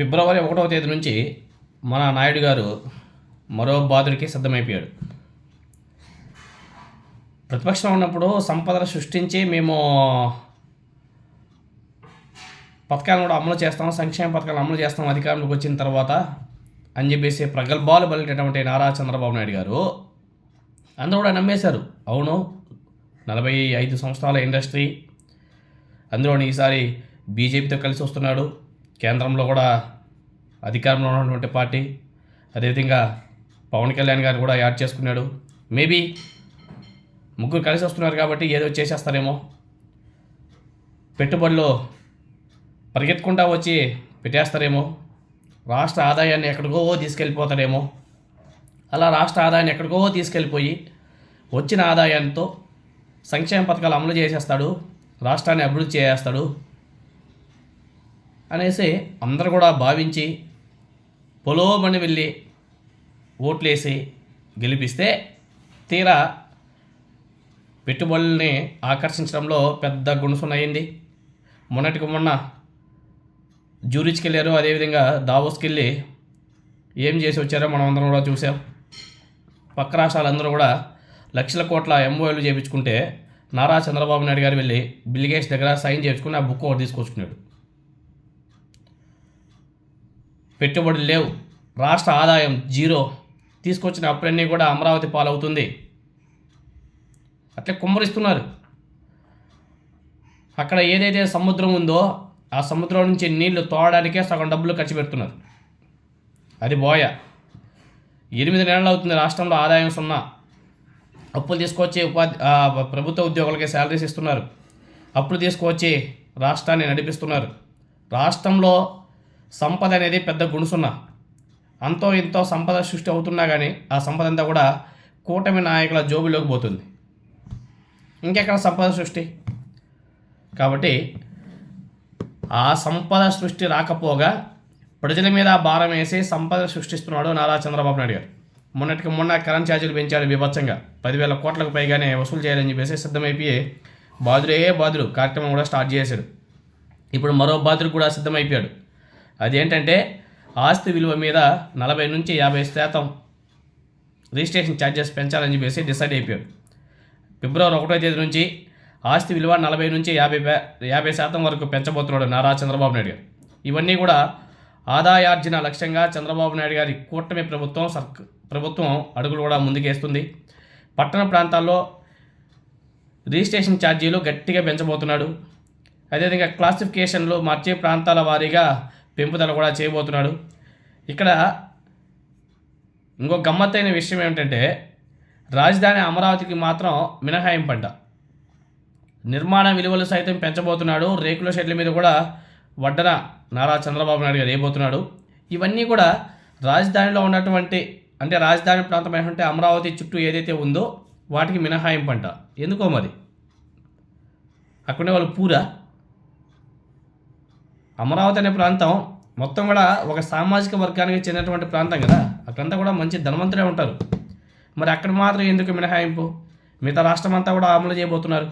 ఫిబ్రవరి ఒకటవ తేదీ నుంచి మన నాయుడు గారు మరో బాధుడికి సిద్ధమైపోయాడు. ప్రతిపక్షం ఉన్నప్పుడు సంపదను సృష్టించి మేము పథకాలను కూడా అమలు చేస్తాం సంక్షేమ పథకాలు అమలు చేస్తాం అధికారంలోకి వచ్చిన తర్వాత అని చెప్పేసి ప్రగల్భాలు బలిటటువంటి నారా చంద్రబాబు నాయుడు గారు అందరూ కూడా నమ్మేశారు. అవును నలభై ఐదు సంవత్సరాల ఇండస్ట్రీ అందులోని ఈసారి బీజేపీతో కలిసి వస్తున్నాడు. కేంద్రంలో కూడా అధికారంలో ఉన్నటువంటి పార్టీ అదేవిధంగా పవన్ కళ్యాణ్ గారు కూడా యాడ్ చేసుకున్నాడు. మేబీ ముగ్గురు కలిసి వస్తున్నారు కాబట్టి ఏదో చేసేస్తారేమో. పెట్టుబడులు పరిగెత్తుకుంటా వచ్చి పెట్టేస్తారేమో. రాష్ట్ర ఆదాయాన్ని ఎక్కడికో తీసుకెళ్ళిపోతారేమో. అలా రాష్ట్ర ఆదాయాన్ని ఎక్కడికో తీసుకెళ్ళిపోయి వచ్చిన ఆదాయంతో సంక్షేమ పథకాలు అమలు చేసేస్తాడు రాష్ట్రాన్ని అభివృద్ధి చేసేస్తాడు. అనేసి అందరూ కూడా భావించి పొలోమని వెళ్ళి ఓట్లేసి గెలిపిస్తే తీరా పెట్టుబడుల్ని ఆకర్షించడంలో పెద్ద గుణసునయింది మొన్నటికి మొన్న జూరిచ్కి వెళ్ళారు అదేవిధంగా దావోస్కి వెళ్ళి ఏం చేసి వచ్చారో మనం అందరం కూడా చూసాం పక్క రాష్ట్రాలందరూ కూడా లక్షల కోట్ల ఎంఓఎలు చేయించుకుంటే నారా చంద్రబాబు నాయుడు గారు వెళ్ళి బిల్గేష్ దగ్గర సైన్ చేయించుకుని ఆ బుక్ ఒకటి తీసుకొచ్చుకున్నాడు. పెట్టుబడులు లేవు. రాష్ట్ర ఆదాయం జీరో. తీసుకొచ్చిన అప్పులన్నీ కూడా అమరావతి పాలవుతుంది. అట్లే కుమ్మరిస్తున్నారు. అక్కడ ఏదైతే సముద్రం ఉందో ఆ సముద్రం నుంచి నీళ్ళు తోడడానికే సగం డబ్బులు ఖర్చు పెడుతున్నారు. అది బోయ. ఎనిమిది నెలలు అవుతుంది రాష్ట్రంలో ఆదాయం సున్నా. అప్పులు తీసుకొచ్చి ఉపాధి ప్రభుత్వ ఉద్యోగులకి శాలరీస్ ఇస్తున్నారు. అప్పులు తీసుకొచ్చి రాష్ట్రాన్ని నడిపిస్తున్నారు. రాష్ట్రంలో సంపద అనేది పెద్ద గుణసున్న. అంతో ఇంతో సంపద సృష్టి అవుతున్నా కానీ ఆ సంపద అంతా కూడా కూటమి నాయకుల జోబులోకి పోతుంది. ఇంకెక్కడ సంపద సృష్టి? కాబట్టి ఆ సంపద సృష్టి రాకపోగా ప్రజల మీద భారం వేసి సంపద సృష్టిస్తున్నాడు నారా చంద్రబాబు నాయుడు గారు. మొన్నటికి మొన్న కరెంట్ ఛార్జీలు పెంచాడు బీభత్సంగా పదివేల కోట్లకు పైగానే వసూలు చేయాలని చెప్పేసి సిద్ధమైపోయి బాదురే బాదురు కార్యక్రమం కూడా స్టార్ట్ చేశాడు. ఇప్పుడు మరో బాదురు కూడా సిద్ధమైపోయాడు. అదేంటంటే ఆస్తి విలువ మీద నలభై నుంచి యాభై శాతం రిజిస్ట్రేషన్ ఛార్జెస్ పెంచాలని చెప్పేసి డిసైడ్ అయిపోయాడు. ఫిబ్రవరి ఒకటో తేదీ నుంచి ఆస్తి విలువ నలభై నుంచి యాభై యాభై శాతం వరకు పెంచబోతున్నాడు నారా చంద్రబాబు నాయుడు గారు. ఇవన్నీ కూడా ఆదాయార్జన లక్ష్యంగా చంద్రబాబు నాయుడు గారి కూటమి ప్రభుత్వం సర్క్ ప్రభుత్వం అడుగులు కూడా ముందుకేస్తుంది. పట్టణ ప్రాంతాల్లో రిజిస్ట్రేషన్ ఛార్జీలు గట్టిగా పెంచబోతున్నాడు. అదేవిధంగా క్లాసిఫికేషన్లు మార్చే ప్రాంతాల వారీగా పెంపుదల కూడా చేయబోతున్నాడు. ఇక్కడ ఇంకో గమ్మత్తైన విషయం ఏమిటంటే రాజధాని అమరావతికి మాత్రం మినహాయింపంట. నిర్మాణ విలువలు సైతం పెంచబోతున్నాడు. రేకుల షెడ్ల మీద కూడా వడ్డన నారా చంద్రబాబు నాయుడు గారు వేయబోతున్నాడు ఇవన్నీ కూడా రాజధానిలో ఉన్నటువంటి అంటే రాజధాని ప్రాంతమైనటువంటి అమరావతి చుట్టూ ఏదైతే ఉందో వాటికి మినహాయింపంట. ఎందుకో మరి? అక్కడే వాళ్ళు పూరా అమరావతి అనే ప్రాంతం మొత్తం కూడా ఒక సామాజిక వర్గానికి చెందినటువంటి ప్రాంతం కదా. అక్కడంతా కూడా మంచి ధనవంతులే ఉంటారు. మరి అక్కడ మాత్రం ఎందుకు మినహాయింపు? మిగతా రాష్ట్రం అంతా కూడా అమలు చేయబోతున్నారు.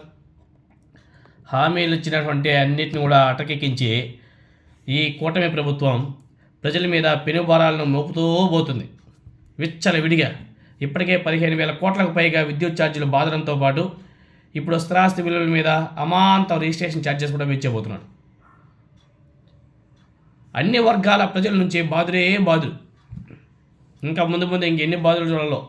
హామీలు ఇచ్చినటువంటి అన్నిటిని కూడా అటకెక్కించి ఈ కూటమి ప్రభుత్వం ప్రజల మీద పెనుభారాలను మోపుతూ పోతుంది. విచ్చల విడిగా ఇప్పటికే పదిహేను వేల కోట్లకు పైగా విద్యుత్ ఛార్జీలు బాధడంతో పాటు ఇప్పుడు స్థిరాస్తి విలువల మీద అమాంతం రిజిస్ట్రేషన్ ఛార్జెస్ కూడా పెంచబోతున్నాడు అన్ని వర్గాల ప్రజల నుంచి బాధురే బాధులు ఇంకా ముందు ముందు ఇంకెన్ని బాధలు చూడాలో?